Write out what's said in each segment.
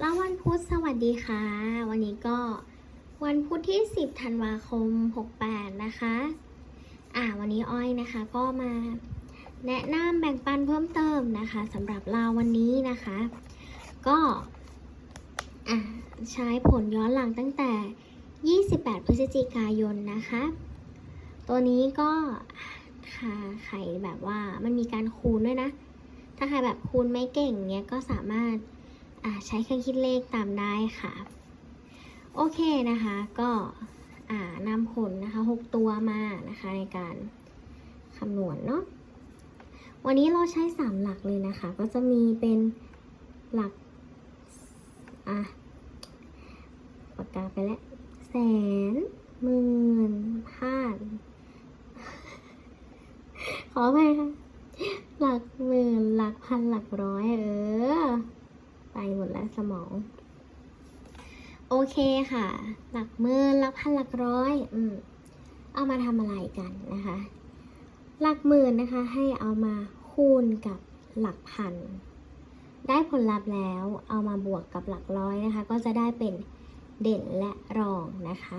แล้ววันพุธสวัสดีค่ะ วันนี้ก็วันพุธที่ 10ธันวาคม 68 นะคะ อ่าวันนี้อ้อยนะคะก็มาแนะนำแบ่งปันเพิ่มเติมนะคะสำหรับเราวันนี้นะคะ ก็อ่าใช้ผลย้อนหลังตั้งแต่ 28 พฤศจิกายนนะคะ ตัวนี้ก็ค่ะไขแบบว่ามันมีการคูณด้วยนะ ถ้าใครแบบคูณไม่เก่งเนี้ยก็สามารถ ใช้เครื่องคิดเลขตามได้ค่ะ โอเคนะคะก็นำผลนะคะ6ตัวมานะคะในการคำนวณเนาะวันนี้เราใช้3หลักเลยนะคะ ก็จะมีเป็นหลักอะปากกาไปแล้ว แสนหมื่นพันขอไปค่ะ หลักหมื่นหลักพันหลักร้อยเออ หมดแล้วสมอง โอเคค่ะ หลักหมื่นหลักพันหลักร้อยอืมเอามาทำอะไรกันนะคะ หลักหมื่นนะคะ ให้เอามาคูณกับหลักพัน ได้ผลลัพธ์แล้วเอามาบวกกับหลักร้อยนะคะ ก็จะได้เป็นเด่นและรองนะคะ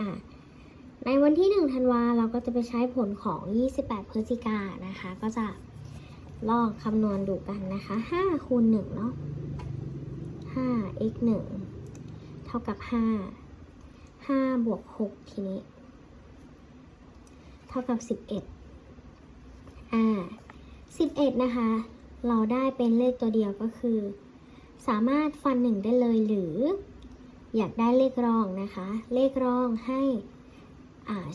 อะในวันที่ 1 ธันวาเราก็จะไปใช้ผลของ 28 พฤศจิกานนะคะ ก็จะลองคำนวณดูกันนะคะ 5 คูณ 1 เนาะ 5 x 1เท่ากับ 5 5 บวก 6 ทีนี้ เท่ากับ 11 อ่า 11 นะคะ เราได้เป็นเลขตัวเดียวก็คือ สามารถฟัน 1 ได้เลยหรือ อยากได้เลขรองนะคะ เลขรองให้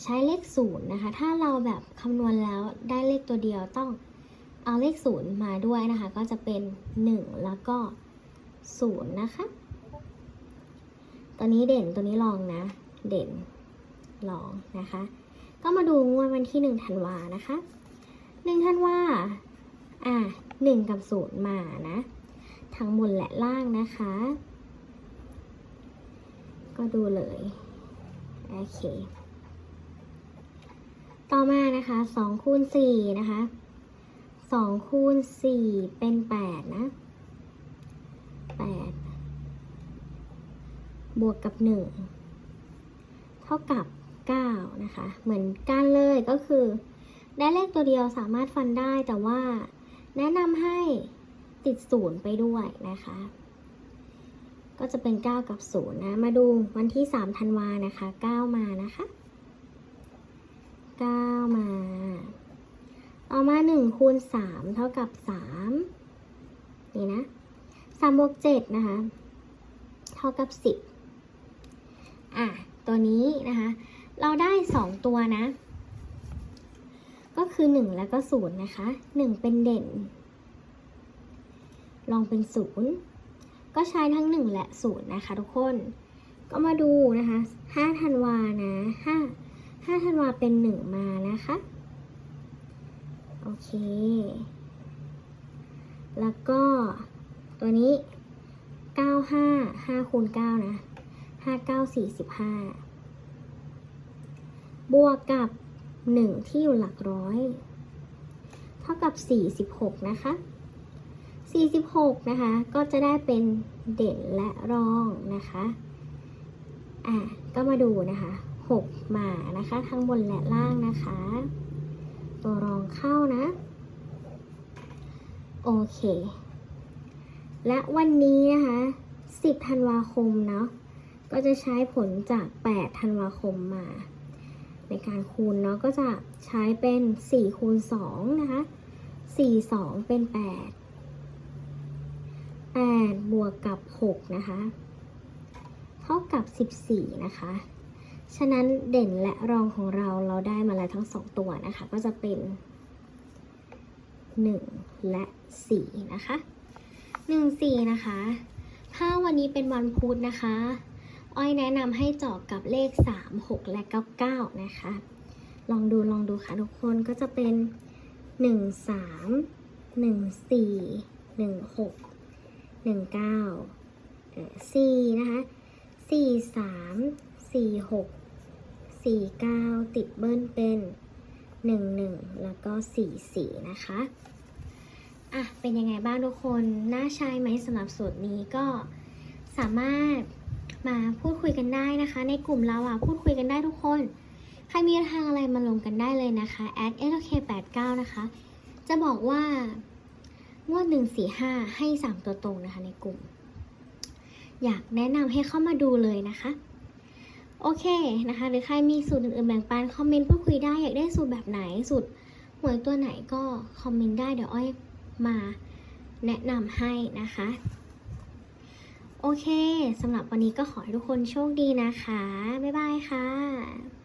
ใช้เลขศูนย์นะคะ ถ้าเราแบบคำนวณแล้วได้เลขตัวเดียวต้องเอาเลขศูนย์มาด้วยนะคะ ก็จะเป็น 1 แล้วก็ 0นะคะ ตัวนี้เด่นตัวนี้รองนะ เด่นรองนะคะ ก็มาดูงวดวันที่1ธันวานะคะ1ธันวาอ่า1กับ0มานะทั้งบนและล่างนะคะ ก็ดูเลยโอเค ต่อมานะคะ2คูณ4นะคะ2คูณ4เป็น8นะ 8บวกกับ1เท่ากับ9นะคะ เหมือนกันเลยก็คือ ได้เลขตัวเดียวสามารถฟันได้แต่ว่าแนะนำให้ติดศูนย์ไปด้วยนะคะ ก็จะเป็น 9 กับ0นะ มาดูวันที่3ธันวานะคะ 9 มานะคะ 9 มาเอามา 1 คูณ 3 เท่ากับ 3 นี่นะ 3บวก7นะคะ เท่ากับ10อะ ตัวนี้นะคะ เราได้2ตัวนะ ก็คือ1แล้วก็0นย์นะคะ1เป็นเด่น ลองเป็น0ก็ใช้ทั้ง1และ0นย์นะคะทุกคน ก็มาดูนะคะ5ธันวานะ5 5ธันวาเป็น1มานะคะ โอเค แล้วก็ ตัวนี้ 95 5คูณ9นะ 59 45 บวกกับ 1 ที่อยู่หลักร้อย เท่ากับ 46 นะคะ 46 นะคะ ก็จะได้เป็นเด่นและรองนะคะ อะ ก็มาดูนะคะ 6 มานะคะ ทั้งบนและล่างนะคะ ตัวรองเข้านะ โอเค และวันนี้นะคะ 10 ธันวาคมเนาะ ก็จะใช้ผลจาก 8 ธันวาคมมา ในการคูณเนาะ ก็จะใช้เป็น 4 คูณ 2 นะคะ 4 2 เป็น 8 8 บวกกับ 6 นะคะ เท่ากับ 14 นะคะ ฉะนั้นเด่นและรองของเราเราได้มาแล้วทั้ง 2 ตัวนะคะ ก็จะเป็น 1 และ 4 นะคะ 1 4 นะคะ ถ้าวันนี้เป็นวันพุธนะคะ อ้อยแนะนำให้เจาะกับเลข 3 6 และ 99 นะคะ ลองดูลองดูค่ะทุกคนก็จะเป็น 1 3 1 4 1 6 1 9เอ่อ4นะคะ 4 3 4 6 4 9 ติดเบิ้ลเป็น 1 1 แล้วก็ 4 4 นะคะ อะ เป็นยังไงบ้างทุกคนน่าใช้ไหมสำหรับสูตรนี้ก็สามารถมาพูดคุยกันได้นะคะ ในกลุ่มเราอะพูดคุยกันได้ทุกคน ใครมีทางอะไรมาลงกันได้เลยนะคะ at lk 8 9นะคะ จะบอกว่างวดหนึ่งสี่ห้าให้สามตัวตรงนะคะในกลุ่ม อยากแนะนำให้เข้ามาดูเลยนะคะ โอเคนะคะ หรือใครมีสูตรอื่นๆแบ่งปันคอมเมนต์พูดคุยได้อยากได้สูตรแบบไหนสูตรหวยตัวไหนก็คอมเมนต์ได้เดี๋ยวอ้อย มาแนะนำให้นะคะ โอเคสำหรับวันนี้ก็ขอให้ทุกคนโชคดีนะคะ บ๊ายบายค่ะ